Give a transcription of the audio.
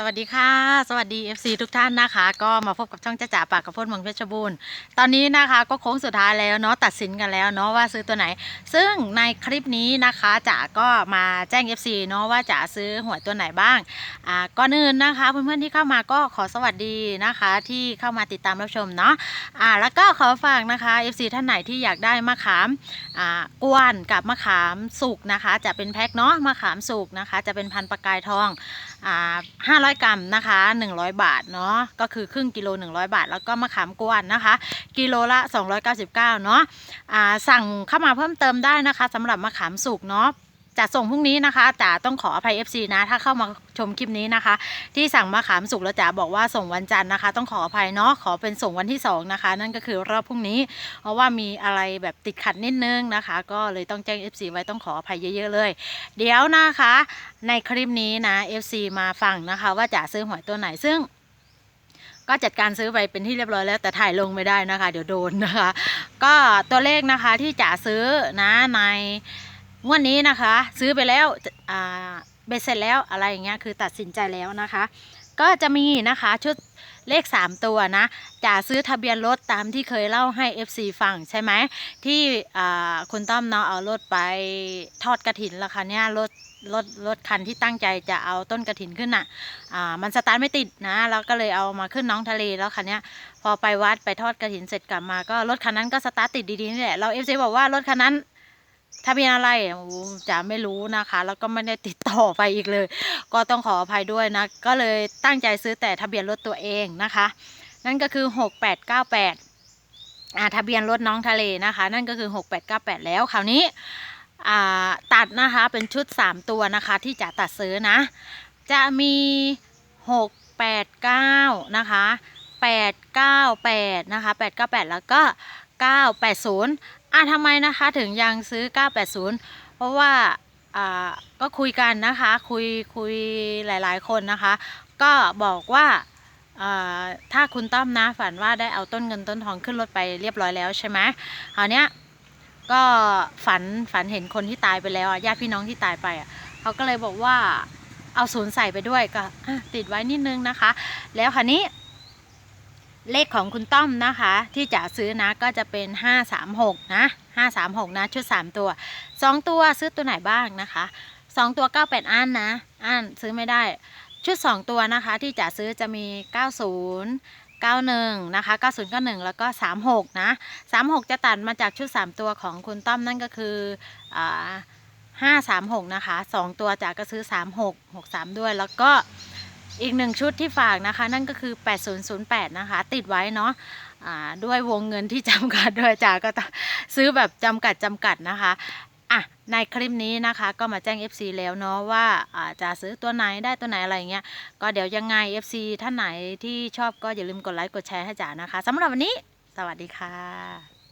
สวัสดีค่ะ สวัสดี FC ทุกท่านนะคะ ก็มาพบกับช่องจ้าจ๋าปากกระพ่นเมืองเพชรบูรณ์ตอนนี้นะคะก็โค้งสุดท้ายแล้วเนาะตัดสินกันแล้วเนาะว่าซื้อตัวไหน ซึ่งในคลิปนี้นะคะจ๋าก็มาแจ้ง FC เนาะว่าจ๋าซื้อหวยตัวไหนบ้างอ่าก่อนอื่นนะคะเพื่อนๆที่เข้ามาก็ขอสวัสดีนะคะที่เข้ามาติดตามรับชมเนาะอ่าแล้วก็ขอฝากนะคะ FC ท่านไหนที่อยากได้มะขามอ่ากวนกับมะขามสุกนะคะ จะเป็นแพ็คเนาะมะขามสุกนะคะ จะเป็นพันประกายทองห้า500กรัมนะคะ100บาทเนาะก็คือครึ่งกิโล100บาท แล้วก็มะขามกวนนะคะ กิโลละ299เนาะอ่าสั่งเข้ามาเพิ่มเติมได้นะคะสำหรับมะขามสุกเนาะ จะส่งพรุ่งนี้นะคะจ๋าต้องขออภัย FC นะ ถ้าเข้ามาชมคลิปนี้นะคะ ที่สั่งมะขามสุกแล้วจ๋าบอกว่าส่งวันจันทร์นะคะ ต้องขออภัยเนาะขอเป็นส่งวันที่สองนะคะ นั่นก็คือรอบพรุ่งนี้ เพราะว่ามีอะไรแบบติดขัดนิดนึงนะคะ ก็เลยต้องแจ้ง FC ไว้ต้องขออภัยเยอะๆเลย เดี๋ยวนะคะ ในคลิปนี้นะ FC มาฟังนะคะ ว่าจะซื้อหวยตัวไหนซึ่งก็จัดการซื้อไปเป็นที่เรียบร้อยแล้วแต่ถ่ายลงไม่ได้นะคะ เดี๋ยวโดนนะคะ ก็ตัวเลขนะคะที่จะซื้อนะใน งวดนี้นะคะ ซื้อไปแล้วอ่าเบ็ดเสร็จแล้วอะไรอย่างเงี้ยคือตัดสินใจแล้วนะคะ ก็จะมีนะคะชุดเลข 3 ตัวนะจะซื้อทะเบียนรถตามที่เคยเล่าให้ FC ฟังใช่ไหมที่คุณต้อมเนาะเอารถไปทอดกระถินแล้วค่ะเนี่ยรถรถรถคันที่ตั้งใจจะเอาต้นกระถินขึ้นน่ะอ่ามันสตาร์ทไม่ติดนะแล้วก็เลยเอามาขึ้นน้องทะเลแล้วคันเนี้ยพอไปวัดไปทอดกระถินเสร็จกลับมาก็รถคันนั้นก็สตาร์ทติดดีๆนี่แหละเราเอฟซีบอกว่ารถคันนั้น ทะเบียนอะไรจะไม่รู้นะคะ แล้วก็ไม่ได้ติดต่อไปอีกเลย ก็ต้องขออภัยด้วยนะ ก็เลยตั้งใจซื้อแต่ทะเบียนรถตัวเองนะคะ นั่นก็คือ 6898อ่าทะเบียนรถน้องทะเลนะคะ นั่นก็คือ 6898 แล้วคราวนี้อ่าตัดนะคะเป็นชุด 3 ตัวนะคะ ที่จะตัดซื้อนะ จะมี 6 8 9 นะคะ 8 9 8 นะคะ 8 9 8 แล้วก็ 9 8 0 อะทำไมนะคะถึงยังซื้อ 980 เพราะว่าอ่าก็คุยกันนะคะ คุยคุยหลายๆ คนนะคะ ก็บอกว่าอ่าถ้าคุณต้อมนะฝันว่าได้เอาต้นเงินต้นทองขึ้นรถไปเรียบร้อยแล้วใช่ไหมคราวเนี้ยก็ฝันฝันเห็นคนที่ตายไปแล้วญาติพี่น้องที่ตายไปอะเขาก็เลยบอกว่าเอาศูนย์ใส่ไปด้วยก็ติดไว้นิดนึงนะคะ แล้วคันนี้ เลขของคุณต้อมนะคะ ที่จะซื้อนะก็จะเป็น 536 นะ 536 นะ ชุด 3 ตัว 2 ตัวซื้อตัวไหนบ้างนะคะ 2 ตัว 98 อันนะ อันซื้อไม่ได้ ชุด 2 ตัวนะคะ ที่จะซื้อจะมี 90 91 นะคะ 90 91 แล้วก็ 36 นะ 36 จะตัดมาจากชุด 3 ตัวของคุณต้อมนั่นก็คืออ่าห้าสามหกนะคะสองตัวจากก็ซื้อสามหกหกสามด้วยแล้วก็ อีกหนึ่งชุดที่ฝากนะคะ นั่นก็คือแปดศูนย์ศูนย์แปดนะคะ ติดไว้เนาะด้วยวงเงินที่จำกัดด้วยจากก็ต้องซื้อแบบจำกัดจำกัดนะคะอะในคลิปนี้นะคะก็มาแจ้ง FC แล้วเนาะว่าอ่าจะซื้อตัวไหนได้ตัวไหนอะไรเงี้ยก็เดี๋ยวยังไง FC ท่านไหนที่ชอบก็อย่าลืมกดไลค์กดแชร์ให้จ๋านะคะสำหรับวันนี้ สวัสดีค่ะ